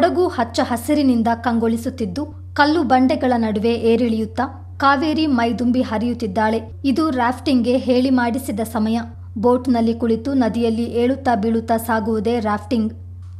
ಕೊಡಗು ಹಚ್ಚ ಹಸಿರಿನಿಂದ ಕಂಗೊಳಿಸುತ್ತಿದ್ದು, ಕಲ್ಲು ಬಂಡೆಗಳ ನಡುವೆ ಏರಿಳಿಯುತ್ತಾ ಕಾವೇರಿ ಮೈದುಂಬಿ ಹರಿಯುತ್ತಿದ್ದಾಳೆ. ಇದು ರಾಫ್ಟಿಂಗ್ಗೆ ಹೇಳಿ ಮಾಡಿಸಿದ ಸಮಯ. ಬೋಟ್ನಲ್ಲಿ ಕುಳಿತು ನದಿಯಲ್ಲಿ ಏಳುತ್ತಾ ಬೀಳುತ್ತಾ ಸಾಗುವುದೇ rafting.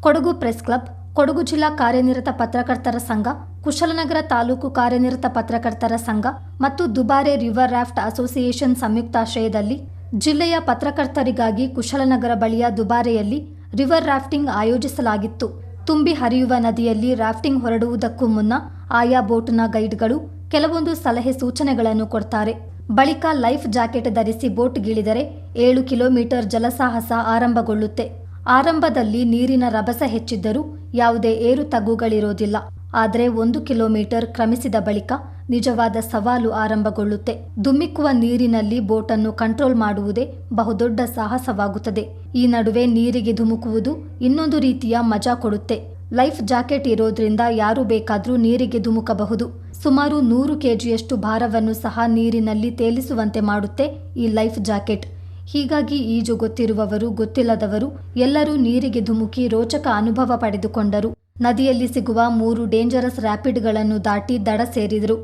Kodagu press club, Kodagu ಜಿಲ್ಲಾ ಕಾರ್ಯನಿರತ ಪತ್ರಕರ್ತರ ಸಂಘ, ಕುಶಲನಗರ ತಾಲೂಕು ಕಾರ್ಯನಿರತ ಪತ್ರಕರ್ತರ ಸಂಘ ಮತ್ತು ದುಬಾರೆ ರಿವರ್ ರಾಫ್ಟ್ ಅಸೋಸಿಯೇಷನ್ ಸಂಯುಕ್ತಾಶ್ರಯದಲ್ಲಿ ಜಿಲ್ಲೆಯ ಪತ್ರಕರ್ತರಿಗಾಗಿ ಕುಶಲನಗರ ಬಳಿಯ ದುಬಾರೆಯಲ್ಲಿ ರಿವರ್ ರಾಫ್ಟಿಂಗ್ ಆಯೋಜಿಸಲಾಗಿತ್ತು. ತುಂಬಿ ಹರಿಯುವ ನದಿಯಲ್ಲಿ ರಾಫ್ಟಿಂಗ್ ಹೊರಡುವುದಕ್ಕೂ ಮುನ್ನ ಆಯಾ ಬೋಟ್ನ ಗೈಡ್ಗಳು ಕೆಲವೊಂದು ಸಲಹೆ ಸೂಚನೆಗಳನ್ನು ಕೊಡ್ತಾರೆ. ಬಳಿಕ ಲೈಫ್ ಜಾಕೆಟ್ ಧರಿಸಿ ಬೋಟ್ ಬೋಟ್ಗಿಳಿದರೆ ಏಳು ಕಿಲೋಮೀಟರ್ ಜಲಸಾಹಸ ಆರಂಭಗೊಳ್ಳುತ್ತೆ. ಆರಂಭದಲ್ಲಿ ನೀರಿನ ರಭಸ ಹೆಚ್ಚಿದ್ದರೂ ಯಾವುದೇ ಏರು ತಗ್ಗುಗಳಿರೋದಿಲ್ಲ. ಆದರೆ ಒಂದು ಕಿಲೋಮೀಟರ್ ಕ್ರಮಿಸಿದ ಬಳಿಕ ನಿಜವಾದ ಸವಾಲು ಆರಂಭಗೊಳ್ಳುತ್ತೆ. ದುಮ್ಮಿಕ್ಕುವ ನೀರಿನಲ್ಲಿ ಬೋಟನ್ನು ಕಂಟ್ರೋಲ್ ಮಾಡುವುದೇ ಬಹುದೊಡ್ಡ ಸಾಹಸವಾಗುತ್ತದೆ. ಈ ನಡುವೆ ನೀರಿಗೆ ಧುಮುಕುವುದು ಇನ್ನೊಂದು ರೀತಿಯ ಮಜಾ ಕೊಡುತ್ತೆ. ಲೈಫ್ ಜಾಕೆಟ್ ಇರೋದ್ರಿಂದ ಯಾರು ಬೇಕಾದರೂ ನೀರಿಗೆ ಧುಮುಕಬಹುದು. ಸುಮಾರು ನೂರು ಕೆಜಿಯಷ್ಟು ಭಾರವನ್ನು ಸಹ ನೀರಿನಲ್ಲಿ ತೇಲಿಸುವಂತೆ ಮಾಡುತ್ತೆ ಈ ಲೈಫ್ ಜಾಕೆಟ್. ಹೀಗಾಗಿ ಈಜು ಗೊತ್ತಿರುವವರು ಗೊತ್ತಿಲ್ಲದವರು ಎಲ್ಲರೂ ನೀರಿಗೆ ಧುಮುಕಿ ರೋಚಕ ಅನುಭವ ಪಡೆದುಕೊಂಡರು. ನದಿಯಲ್ಲಿ ಸಿಗುವ ಮೂರು ಡೇಂಜರಸ್ ರ್ಯಾಪಿಡ್ಗಳನ್ನು ದಾಟಿ ದಡ ಸೇರಿದರು.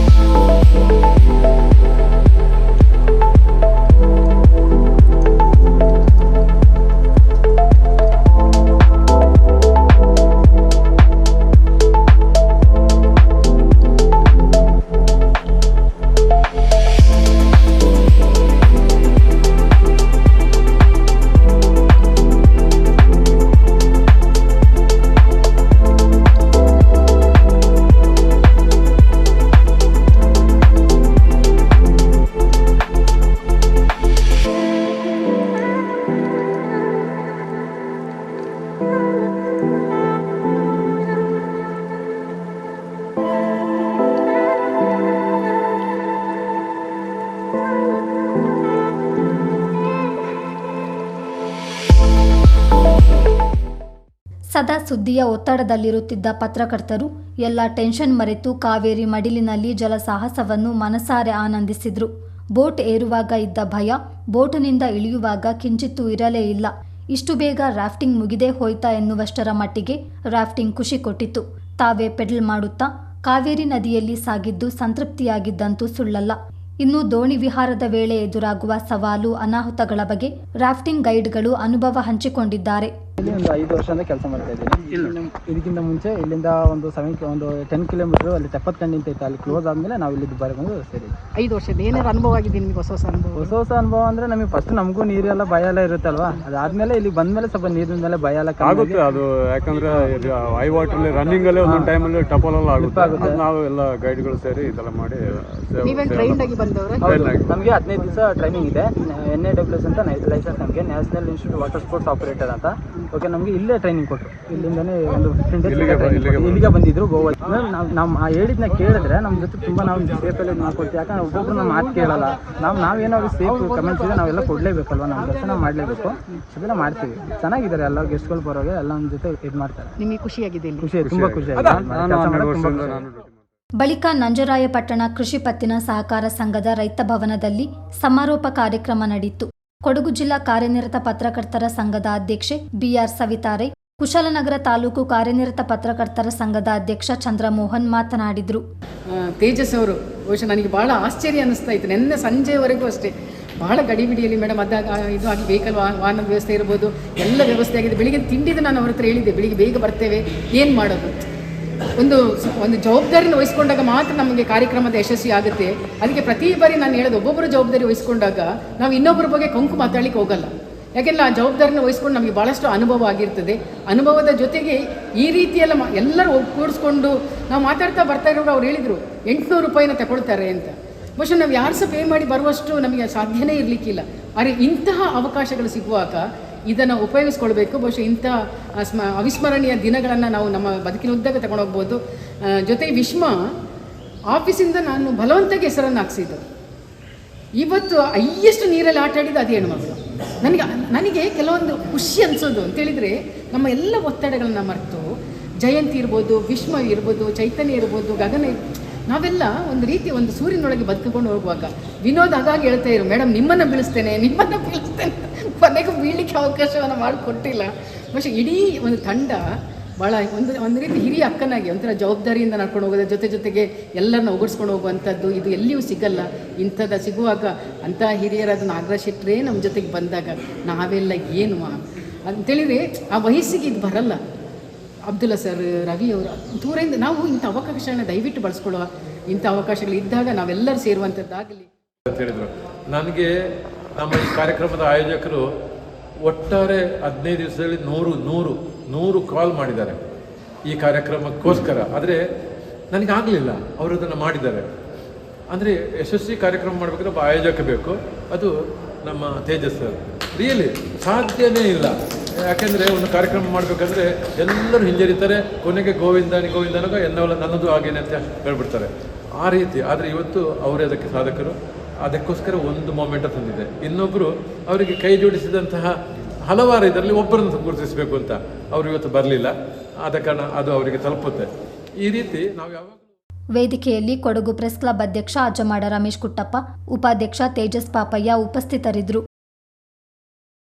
Thank you. ಸದಾ ಸುದ್ದಿಯ ಒತ್ತಡದಲ್ಲಿರುತ್ತಿದ್ದ ಪತ್ರಕರ್ತರು ಎಲ್ಲ ಟೆನ್ಷನ್ ಮರೆತು ಕಾವೇರಿ ಮಡಿಲಿನಲ್ಲಿ ಜಲಸಾಹಸವನ್ನು ಮನಸಾರೆ ಆನಂದಿಸಿದ್ರು. ಬೋಟ್ ಏರುವಾಗ ಇದ್ದ ಭಯ, ಬೋಟಿನಿಂದ ಇಳಿಯುವಾಗ ಕಿಂಚಿತ್ತೂ ಇರಲೇ ಇಲ್ಲ. ಇಷ್ಟು ಬೇಗ ರಾಫ್ಟಿಂಗ್ ಮುಗಿದೇ ಹೋಯ್ತಾ ಎನ್ನುವಷ್ಟರ ಮಟ್ಟಿಗೆ ರಾಫ್ಟಿಂಗ್ ಖುಷಿ ಕೊಟ್ಟಿತು ತಾವೇ ಪೆಡಲ್ ಮಾಡುತ್ತಾ, ಕಾವೇರಿ ನದಿಯಲ್ಲಿ ಸಾಗಿದ್ದು ಸಂತೃಪ್ತಿಯಾಗಿದ್ದಂತೂ ಸುಳ್ಳಲ್ಲ. ಇನ್ನು ದೋಣಿ ವಿಹಾರದ ವೇಳೆ ಎದುರಾಗುವ ಸವಾಲು ಅನಾಹುತಗಳ ಬಗ್ಗೆ ರಾಫ್ಟಿಂಗ್ ಗೈಡ್ಗಳು ಅನುಭವ ಹಂಚಿಕೊಂಡಿದ್ದಾರೆ. ಇಲ್ಲಿ ಒಂದು ಐದು ವರ್ಷದಿಂದ ಕೆಲಸ ಮಾಡ್ತಾ ಇದ್ದೀನಿ. ಇದಕ್ಕಿಂತ ಮುಂಚೆ ಇಲ್ಲಿಂದ ಒಂದು ಸೆವೆನ್ ಒಂದು ಟೆನ್ ಕಿಲೋಮೀಟರ್ ಅಲ್ಲಿ ತೆಪ್ಪತ್ಕಂಡಿ ಅಂತ ಇತ್ತು. ಅಲ್ಲಿ ಕ್ಲೋಸ್ ಆದಮೇಲೆ ನಾವು ಇಲ್ಲಿ ದುಬಾರಿ ಬಂದು ಸೇರಿ ಐದು ವರ್ಷದ ಏನೇನು ಅನುಭವ ಆಗಿದೆ ನಿಮ್ಗೆ ಹೊಸ ಹೊಸ ಅನುಭವ? ಹೊಸ ಹೊಸ ಅನುಭವ ಅಂದ್ರೆ ನಮಗೆ ಫಸ್ಟ್ ನಮಗೂ ನೀರೆಲ್ಲ ಭಯ ಎಲ್ಲ ಇರುತ್ತಲ್ವಾ? ಅದಾದ್ಮೇಲೆ ಇಲ್ಲಿ ಬಂದ್ಮೇಲೆ ಸ್ವಲ್ಪ ನೀರಿನ ಮೇಲೆ ಭಯ ಎಲ್ಲ ಆಗುತ್ತೆ ಅದು. ಯಾಕಂದ್ರೆ ಐ ವಾಟರ್ ರನ್ನಿಂಗ್ ಅಲ್ಲಿ ಒಂದೊಂದು ಟೈಮಲ್ಲಿ ಟಪಲ್ ಎಲ್ಲ ಆಗುತ್ತೆ. ನಾವು ಎಲ್ಲ ಗೈಡ್ಗಳು ಸೇರಿ ಇದೆಲ್ಲ ಮಾಡಿ ಸೇವ್- ನೀವೇನು ಸೇವ್ ಟ್ರೈನ್ ಆಗಿ ಬಂದವ್ರೆ? ನಮಗೆ ಹದಿನೈದು ದಿವಸ ಟ್ರೈನಿಂಗ್ ಇದೆ. ಎನ್ ಎ ಡಬ್ಲ್ಯೂಸ್ ಅಂತ ಲೈಸೆನ್ಸ್ ನಮಗೆ national institute water sports operator ಅಂತ. ಓಕೆ ನಮಗೆ ಇಲ್ಲೇ ಟ್ರೈನಿಂಗ್ ಕೊಟ್ಟರು ಇಲ್ಲಿಂದನೇ ಒಂದು ಫಿಫ್ಟೀನ್ ಡೇಸ್ ಇಲ್ಲಿಗೆ ಬಂದಿದ್ರು ಗೋವಾ. ನಾವು ನಾವು ಆ ಹೇಳಿದ್ನ ಕೇಳಿದ್ರೆ ನಮ್ಮ ಜೊತೆ ತುಂಬಾ ನಾವು ಸೇಫಲ್ಲಿ ಮಾಡ್ಕೊಡ್ತೀವಿ ಯಾಕಂದ್ರೆ ಒಬ್ಬೊಬ್ರು ನಮ್ಮ ಮಾತು ಕೇಳಲ್ಲ. ನಾವು ನಾವೇನಾದ್ರು ಸೇಫ್ ಕಮೆಂಟ್ಸ್ ಇದೆ ನಾವೆಲ್ಲ ಕೊಡಲೇಬೇಕಲ್ವ? ನಮ್ಮ ದರ್ಶನ ಮಾಡ್ಲೇಬೇಕು. ಅದೆಲ್ಲ ಮಾಡ್ತೀವಿ. ಚೆನ್ನಾಗಿದ್ದಾರೆ ಎಲ್ಲ ಗೆಸ್ಟ್ಗಳು ಬರೋಗೆ ಎಲ್ಲ ನಮ್ಮ ಜೊತೆ ಇದು ಮಾಡ್ತಾರೆ. ನಿಮಗೆ ಖುಷಿಯಾಗಿದೆ ಇಲ್ಲಿ? ಖುಷಿ ತುಂಬಾ ತುಂಬ ಖುಷಿ ಕೆಲಸ ಆಯ್ತು. ಬಳಿಕ ನಂಜರಾಯಪಟ್ಟಣ ಕೃಷಿ ಪತ್ತಿನ ಸಹಕಾರ ಸಂಘದ ರೈತ ಭವನದಲ್ಲಿ ಸಮಾರೋಪ ಕಾರ್ಯಕ್ರಮ ನಡೆಯಿತು ಕೊಡಗು ಜಿಲ್ಲಾ ಕಾರ್ಯನಿರತ ಪತ್ರಕರ್ತರ ಸಂಘದ ಅಧ್ಯಕ್ಷೆ ಬಿಆರ್ ಸವಿತಾರೆ. ಕುಶಲನಗರ ತಾಲೂಕು ಕಾರ್ಯನಿರತ ಪತ್ರಕರ್ತರ ಸಂಘದ ಅಧ್ಯಕ್ಷ ಚಂದ್ರಮೋಹನ್ ಮಾತನಾಡಿದರು. ತೇಜಸ್ ಅವರು, ಬಹುಶಃ ನನಗೆ ಭಾಳ ಆಶ್ಚರ್ಯ ಅನ್ನಿಸ್ತಾ ಇತ್ತು. ನಿನ್ನೆ ಸಂಜೆವರೆಗೂ ಅಷ್ಟೇ. ಭಾಳ ಗಡಿಬಿಡಿಯಲ್ಲಿ ಮೇಡಮ್ ಅದಾಗ ಇದು ಆಗಿ ವೆಹಿಕಲ್ ವಾಹನದ ವ್ಯವಸ್ಥೆ ಇರ್ಬೋದು. ಎಲ್ಲ ವ್ಯವಸ್ಥೆ ಆಗಿದೆ. ಬೆಳಿಗ್ಗೆ ತಿಂಡಿದ್ದು ನಾನು ಅವ್ರ ಹತ್ರ ಹೇಳಿದ್ದೆ. ಬೆಳಿಗ್ಗೆ ಬೇಗ ಬರ್ತೇವೆ. ಏನು ಮಾಡೋದು? ಒಂದು ಒಂದು ಜವಾಬ್ದಾರಿನ ವಹಿಸ್ಕೊಂಡಾಗ ಮಾತ್ರ ನಮಗೆ ಕಾರ್ಯಕ್ರಮದ ಯಶಸ್ವಿ ಆಗುತ್ತೆ. ಅದಕ್ಕೆ ಪ್ರತಿ ಬಾರಿ ನಾನು ಹೇಳೋದು ಒಬ್ಬೊಬ್ಬರು ಜವಾಬ್ದಾರಿ ವಹಿಸ್ಕೊಂಡಾಗ ನಾವು ಇನ್ನೊಬ್ಬರ ಬಗ್ಗೆ ಕಂಕು ಮಾತಾಡ್ಲಿಕ್ಕೆ ಹೋಗಲ್ಲ. ಯಾಕೆಂದ್ರೆ ಆ ಜವಾಬ್ದಾರಿನ ವಹಿಸ್ಕೊಂಡು ನಮಗೆ ಭಾಳಷ್ಟು ಅನುಭವ ಆಗಿರ್ತದೆ. ಅನುಭವದ ಜೊತೆಗೆ ಈ ರೀತಿಯೆಲ್ಲ ಎಲ್ಲರೂ ಒಗ್ಗೂಡಿಸ್ಕೊಂಡು ನಾವು ಮಾತಾಡ್ತಾ ಬರ್ತಾ ಇರೋರು ಅವ್ರು ಹೇಳಿದರು, ಎಂಟುನೂರು ರೂಪಾಯಿನ ತಗೊಳ್ತಾರೆ ಅಂತ. ಬಹುಶಃ ನಾವು ಯಾರು ಸಹ ಪೇ ಮಾಡಿ ಬರುವಷ್ಟು ನಮಗೆ ಸಾಧ್ಯನೇ ಇರಲಿಕ್ಕಿಲ್ಲ. ಆದರೆ ಇಂತಹ ಅವಕಾಶಗಳು ಸಿಗುವಾಗ ಇದನ್ನು ಉಪಯೋಗಿಸ್ಕೊಳ್ಬೇಕು. ಬಹುಶಃ ಇಂಥ ಸ್ಮ, ಅವಿಸ್ಮರಣೀಯ ದಿನಗಳನ್ನು ನಾವು ನಮ್ಮ ಬದುಕಿನ ಉದ್ದಕ್ಕೆ ತಗೊಂಡೋಗ್ಬೋದು. ಜೊತೆಗೆ ವಿಶ್ವ ಆಫೀಸಿಂದ ನಾನು ಬಲವಂತಕ್ಕೆ ಹೆಸರನ್ನು ಹಾಕ್ಸಿದ್ದು. ಇವತ್ತು ಹೈಯೆಸ್ಟ್ ನೀರಲ್ಲಿ ಆಟ ಆಡಿದ್ದು ಅದೇ ಹೆಣ್ಮಗಳು ನನಗೆ ನನಗೆ ಕೆಲವೊಂದು ಖುಷಿ ಅನಿಸೋದು. ಅಂತೇಳಿದರೆ ನಮ್ಮ ಎಲ್ಲ ಒತ್ತಡಗಳನ್ನ ಮರೆತು ಜಯಂತಿ ಇರ್ಬೋದು ವಿಶ್ವ ಇರ್ಬೋದು, ಚೈತನ್ಯ ಇರ್ಬೋದು, ಗಗನ ನಾವೆಲ್ಲ ಒಂದು ರೀತಿ ಒಂದು ಸೂರ್ಯನೊಳಗೆ ಬದುಕಿಕೊಂಡು ಹೋಗುವಾಗ ವಿನೋದ್ ಹಾಗಾಗಿ ಹೇಳ್ತಾ ಇರು, ಮೇಡಮ್, ನಿಮ್ಮನ್ನು ಬೀಳಿಸ್ತೇನೆ ನಿಮ್ಮನ್ನು ಬೀಳಿಸ್ತೇನೆ. ಕೊನೆಗೂ ಬೀಳಲಿಕ್ಕೆ ಅವಕಾಶವನ್ನು ಮಾಡಿಕೊಟ್ಟಿಲ್ಲ. ಬಹುಶಃ ಇಡೀ ಒಂದು ತಂಡ ಭಾಳ ಒಂದು ಒಂದು ರೀತಿ ಹಿರಿಯ ಅಕ್ಕನಾಗಿ ಒಂಥರ ಜವಾಬ್ದಾರಿಯಿಂದ ನಡ್ಕೊಂಡು ಹೋಗೋದ್ರ ಜೊತೆ ಜೊತೆಗೆ ಎಲ್ಲರನ್ನ ಒಗಡ್ಸ್ಕೊಂಡು ಹೋಗುವಂಥದ್ದು ಇದು ಎಲ್ಲಿಯೂ ಸಿಗಲ್ಲ. ಇಂಥದ್ದು ಸಿಗುವಾಗ ಅಂಥ ಹಿರಿಯರಾದ ನಾಗರಾಜ್ ಶೆಟ್ಟರೇ ನಮ್ಮ ಜೊತೆಗೆ ಬಂದಾಗ ನಾವೆಲ್ಲ ಏನು ಅಂತೇಳಿದರೆ ಆ ವಯಸ್ಸಿಗೆ ಇದು ಬರಲ್ಲ. ಅಬ್ದುಲ್ಲಾ ಸರ್, ರವಿ ಅವರು ದೂರದಿಂದ ನಾವು ಇಂಥ ಅವಕಾಶಗಳನ್ನ ದಯವಿಟ್ಟು ಬಳಸ್ಕೊಳ್ಳುವ ಇಂಥ ಅವಕಾಶಗಳು ಇದ್ದಾಗ ನಾವೆಲ್ಲರೂ ಸೇರುವಂಥದ್ದಾಗಲಿ. ಅಂತ ಹೇಳಿದರು. ನನಗೆ ನಮ್ಮ ಈ ಕಾರ್ಯಕ್ರಮದ ಆಯೋಜಕರು ಒಟ್ಟಾರೆ ಹದಿನೈದು ದಿವಸದಲ್ಲಿ ನೂರು ನೂರು ನೂರು ಕಾಲ್ ಮಾಡಿದ್ದಾರೆ. ಈ ಕಾರ್ಯಕ್ರಮಕ್ಕೋಸ್ಕರ. ಆದರೆ ನನಗಾಗಲಿಲ್ಲ ಅವರು ಅದನ್ನು ಮಾಡಿದ್ದಾರೆ. ಅಂದರೆ ಯಶಸ್ವಿ ಕಾರ್ಯಕ್ರಮ ಮಾಡಬೇಕಾದ್ರೆ ಒಬ್ಬ ಆಯೋಜಕ ಬೇಕು. ಅದು ನಮ್ಮ ತೇಜಸ್ ಸರ್. ರಿಯಲಿ ಸಾಧ್ಯವೇ ಇಲ್ಲ. ಯಾಕೆಂದರೆ ಒಂದು ಕಾರ್ಯಕ್ರಮ ಮಾಡಬೇಕಂದ್ರೆ ಎಲ್ಲರೂ ಹಿಂಜರಿತಾರೆ, ಕೊನೆಗೆ ಗೋವಿಂದಾನಿ, ಗೋವಿಂದನಗ ಎಲ್ಲವಲ್ಲ ನನ್ನದು ಹಾಗೇನೆ ಅಂತ ಹೇಳ್ಬಿಡ್ತಾರೆ. ಆ ರೀತಿ, ಆದರೆ ಇವತ್ತು ಅವರೇ ಅದಕ್ಕೆ ಸಾಧಕರು. ಅದಕ್ಕೋಸ್ಕರ ಒಂದು ಮೊಮೆಂಟ ತಂದಿದೆ. ಇನ್ನೊಬ್ಬರು ಅವರಿಗೆ ಕೈ ಜೋಡಿಸಿದಂತಹ ಹಲವಾರು ಇದರಲ್ಲಿ ಒಬ್ಬರನ್ನು ಗುರುತಿಸಬೇಕು ಅಂತ ಅವರು ಇವತ್ತು ಬರಲಿಲ್ಲ. ಆದ ಕಾರಣ ಅದು ಅವರಿಗೆ ತಲುಪುತ್ತೆ. ಈ ರೀತಿ ನಾವು ಯಾವಾಗ ವೇದಿಕೆಯಲ್ಲಿ ಕೊಡಗು ಪ್ರೆಸ್ ಕ್ಲಬ್ ಅಧ್ಯಕ್ಷ ಅಜ್ಜಮಾಡ ರಮೇಶ್ ಕುಟ್ಟಪ್ಪ, ಉಪಾಧ್ಯಕ್ಷ ತೇಜಸ್ ಪಾಪಯ್ಯ ಉಪಸ್ಥಿತರಿದ್ದರು.